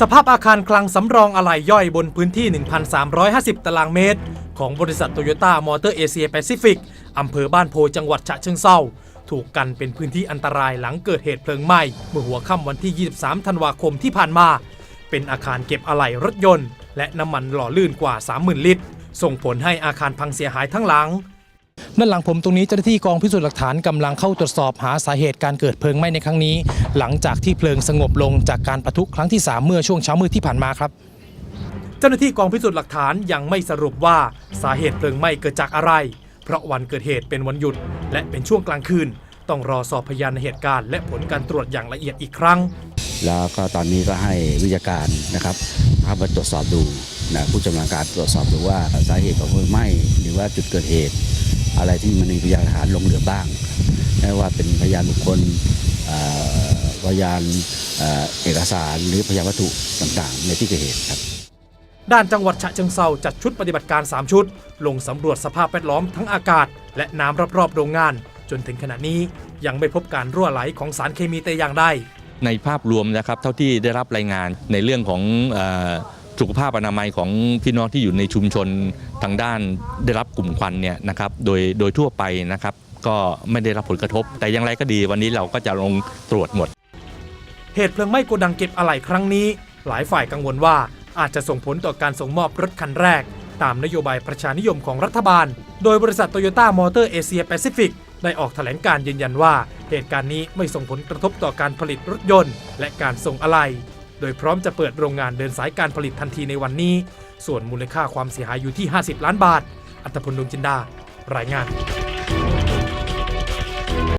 สภาพอาคารคลังสำรองอะไหล่ย่อยบนพื้นที่ 1,350 ตารางเมตร ของบริษัทโตโยต้ามอเตอร์เอเชียแปซิฟิกอำเภอบ้านโพจังหวัดฉะเชิงเซาถูกกันเป็นพื้นที่อันตรายหลังเกิดเหตุเพลิงไหม้ เมื่อหัวค่ำวันที่ 23 ธันวาคมที่ผ่านมา เป็นอาคารเก็บอะไหล่รถยนต์ และน้ำมันหล่อลื่นกว่า 30,000 ลิตร ส่งผลให้อาคารพังเสียหายทั้งหลัง ด้านหลังผมตรงนี้เจ้าหน้าที่กองพิสูจน์หลักฐานกำลังเข้าตรวจสอบหาสาเหตุการเกิดเพลิงไหม้ในครั้งนี้ หลังจากที่เพลิงสงบลงจากการปะทุครั้งที่ 3 เมื่อช่วงเช้ามืดที่ผ่านมาครับ เจ้าหน้าที่กองพิสูจน์หลักฐานยังไม่สรุปว่าสาเหตุเพลิงไหม้เกิดจากอะไร เพราะวันเกิดเหตุเป็นวันหยุด และเป็นช่วงกลางคืน ต้องรอสอบพยานในเหตุการณ์และผลการตรวจอย่างละเอียดอีกครั้ง แล้วก็ตอนนี้ก็ให้วิทยาการนะครับเข้ามาตรวจสอบดูนะผู้ชำนาญการตรวจสอบดูว่าสาเหตุของเพลิงไหม้หรือว่าจุดเกิดเหตุ อะไรที่มันมีพยานหลักฐานหลงเหลือบ้างไม่ว่าเป็นพยานบุคคลเอ่อพยานเอ่อเอกสารหรือพยานวัตถุต่างๆ ในที่เกิดเหตุครับด้านจังหวัดฉะเชิงเซาจัดชุดปฏิบัติการ 3 ชุด ลงสำรวจสภาพแวดล้อมทั้งอากาศ และน้ำรอบๆโรงงาน จนถึงขณะนี้ยังไม่พบการรั่วไหลของสารเคมีแต่อย่างใดในภาพรวมนะครับ เท่าที่ได้รับรายงานในเรื่องของเออ สุขภาพอนามัยของพี่น้องที่อยู่ในชุมชนทางด้านได้รับกลุ่มควันเนี่ยนะครับโดยโดยทั่วไปนะครับก็ไม่ได้รับผลกระทบ แต่อย่างไรก็ดีวันนี้เราก็จะลงตรวจหมด เหตุเพลิงไหม้โกดังเก็บอะไหล่ครั้งนี้ หลายฝ่ายกังวลว่าอาจจะส่งผลต่อการส่งมอบรถคันแรก ตามนโยบายประชานิยมของรัฐบาล โดยบริษัทโตโยต้ามอเตอร์เอเชียแปซิฟิกได้ออกแถลงการยืนยันว่า เหตุการณ์นี้ไม่ส่งผลกระทบต่อการผลิตรถยนต์ และการส่งอะไหล่ โดยพร้อมจะเปิดโรงงานเดินสายการผลิตทันทีในวันนี้ ส่วนมูลค่าความเสียหายอยู่ที่ 50 ล้านบาท อัตพลดวงจินดา รายงาน